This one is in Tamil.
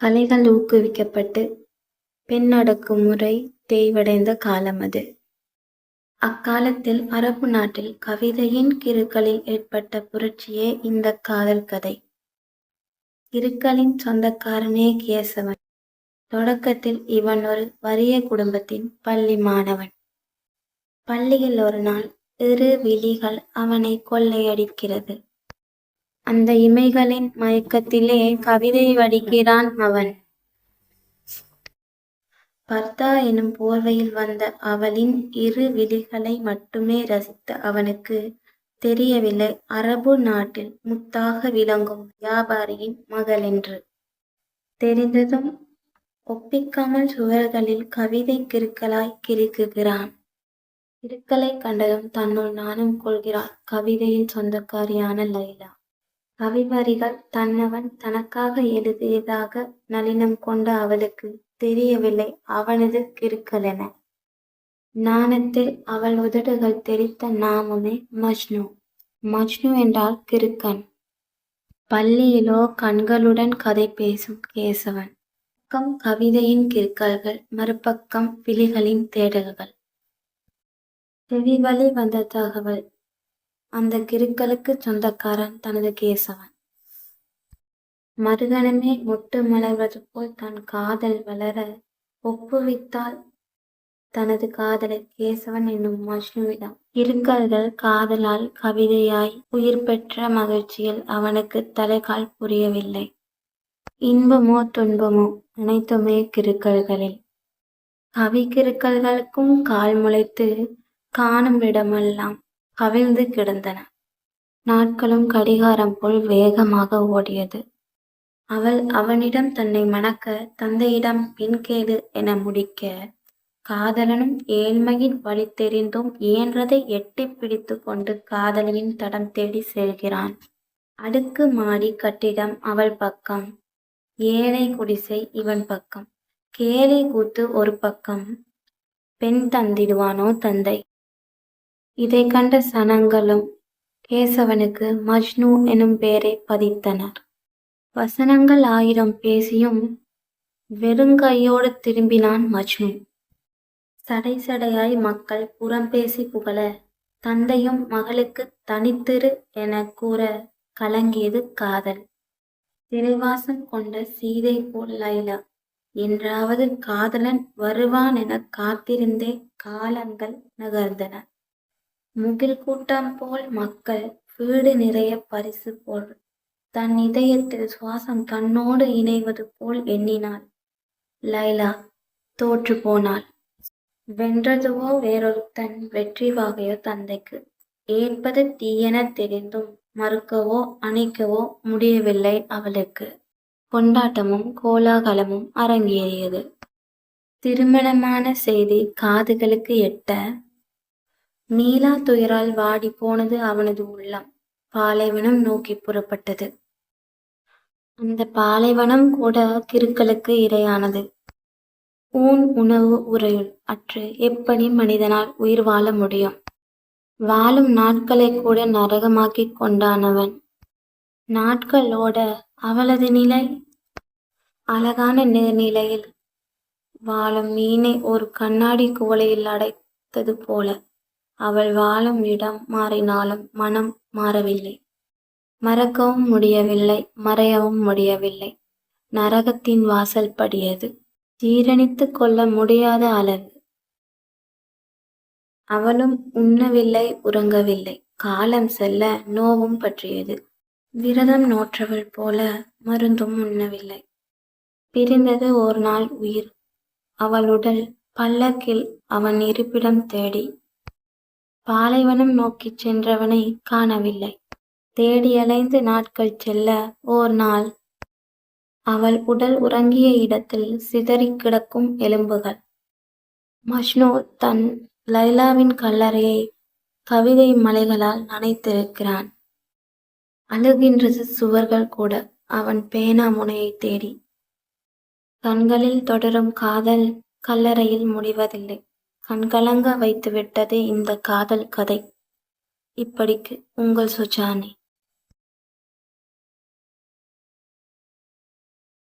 கலைகள் ஊக்குவிக்கப்பட்டு பெண் அடக்குமுறை தேய்வடைந்த காலம் அது. அக்காலத்தில் அரபு நாட்டில் கவிதையின் கிருக்களில் ஏற்பட்ட புரட்சியே இந்த காதல் கதை. கிருக்களின் சொந்தக்காரனே கேசவன். தொடக்கத்தில் இவன் ஒரு வறிய குடும்பத்தின் பள்ளி மாணவன். பள்ளியில் ஒரு நாள் இரு விழிகள் அவனை கொள்ளையடிக்கிறது. அந்த இமைகளின் மயக்கத்திலே கவிதை வடிக்கிறான் அவன். பர்தா எனும் போர்வையில் வந்த அவளின் இரு விழிகளை மட்டுமே ரசித்த அவனுக்கு தெரியவில்லை அரபு நாட்டில் முத்தாக விளங்கும் வியாபாரியின் மகளென்று. தெரிந்ததும் ஒப்பிக்காமல் சுவர்களில் கவிதை கிருக்கலாய் கிறுக்குகிறான். கிறுக்களைக் கண்டதும் தன்னுள் நானும் கொள்கிறார் கவிதையின் சொந்தக்காரியான லைலா. கவிவரிகள் தன்னவன் தனக்காக எழுதியதாக நளினம் கொண்ட அவளுக்கு தெரியவில்லை அவனது கிருக்கலென நாணத்தில் அவள் உதடுகள் தெரித்த நாமமே மஜ்னு. மஜ்னு என்றால் கிறுக்கன். பள்ளியிலோ கண்களுடன் கதை பேசும் கேசவன். பக்கம் கவிதையின் கிறுக்கல்கள் மறுபக்கம் விழிகளின் தேடல்கள். செவிவழி வந்த தகவல் அந்த கிருக்களுக்கு சொந்தக்காரன் தனது கேசவன். மறுகணமே மொட்டு மலர்வதுபோல் தன் காதல் வளர ஒப்புவித்தால் தனது காதலை கேசவன் என்னும் மஜ்னுவிடம். இருக்கல்கள் காதலால் கவிதையாய் உயிர் பெற்ற மகிழ்ச்சியில் அவனுக்கு தலைகால் புரியவில்லை. இன்பமோ துன்பமோ அனைத்துமே கிருக்கல்களில் கவி கிருக்கல்களுக்கும் கால் முளைத்து காணும் இடமெல்லாம் கவிழ்ந்து கிடந்தன. நாட்களும் கடிகாரம் போல் வேகமாக ஓடியது. அவள் அவனிடம் தன்னை மணக்க தந்தையிடம் பெண் கேளு என முடிக்க காதலனும் ஏழ்மையின் வழி தெரிந்தும் இயன்றதை எட்டிப் பிடித்துக் கொண்டு காதலியின் தடம் தேடி செல்கிறான். அடுக்கு மாடி கட்டிடம் அவள் பக்கம். ஏழை குடிசை இவன் பக்கம். கேலி கூத்து ஒரு பக்கம். பெண் தந்திடுவானோ தந்தை. இதை கண்ட சனங்களும் கேசவனுக்கு மஜ்னு எனும் பெயரை பதித்தனர். வசனங்கள் ஆயிரம் பேசியும் வெறுங்கையோடு திரும்பினான் மஜ்னு. சடை சடையாய் மக்கள் புறம்பேசிப் புகழ தந்தையும் மகளுக்குத் தனித்திரு எனக் கூற கலங்கியது காதல். சிறைவாசம் கொண்ட சீதை போல் லைலா. என்றாவது காதலன் வருவான் என காத்திருந்தே காலங்கள் நகர்ந்தன. முகில் கூட்டம் போல் மக்கள் வீடு நிறைய பரிசு போல் தன் இதயத்தில் சுவாசம் தன்னோடு இணைவது போல் எண்ணினாள் லைலா தோற்று போனாள். வென்றதுவோ வேறொருத்தன் வெற்றி வாகையோ தந்தைக்கு. ஏற்பது தீயெனத் தெரிந்தும் மறுக்கவோ அணைக்கவோ முடியவில்லை அவளுக்கு. கொண்டாட்டமும் கோலாகலமும் அரங்கேறியது. திருமணமான செய்தி காதுகளுக்கு எட்ட நீலா துயரால் வாடிப் போனது அவனது உள்ளம். பாலைவனம் நோக்கி புறப்பட்டது. அந்த பாலைவனம் கூட கிருக்களுக்கு இரையானது. ஊன் உணவு உறையுள் அற்று எப்படி மனிதனால் உயிர் வாழ முடியும்? வாழும் நாட்களை கூட நரகமாக்கி கொண்டானவன். நாட்களோட அவளது நிலை? அழகான நீர்நிலையில் வாழும் மீனை ஒரு கண்ணாடி குவளையில் அடைத்தது போல அவள் வாழும் இடம் மாறினாலும் மனம் மாறவில்லை. மறக்கவும் முடியவில்லை மறையவும் முடியவில்லை. நரகத்தின் வாசல் படியது ஜீரணித்து கொள்ள முடியாத அளவு. அவளும் உண்ணவில்லை உறங்கவில்லை. காலம் செல்ல நோவும் பற்றியது. விரதம் நோற்றவள் போல மருந்தும் உண்ணவில்லை. பிரிந்தது ஒரு நாள் உயிர். அவள் உடல் பல்லக்கில் அவன் இருப்பிடம் தேடி. பாலைவனம் நோக்கிச் சென்றவனை காணவில்லை. தேடியலைந்து நாட்கள் செல்ல ஓர் நாள் அவள் உடல் உறங்கிய இடத்தில் சிதறிக் கிடக்கும் எலும்புகள். மஷ்னு தன் லைலாவின் கல்லறையை கவிதை மலைகளால் நனைத்திருக்கிறான். அழுகின்றது சுவர்கள் கூட அவன் பேனா முனையைத் தேடி. கண்களில் தொடரும் காதல் கல்லறையில் முடிவதில்லை. கண்கலங்க வைத்துவிட்டதே இந்த காதல் கதை. இப்படிக்கு உங்கள் சுஜானி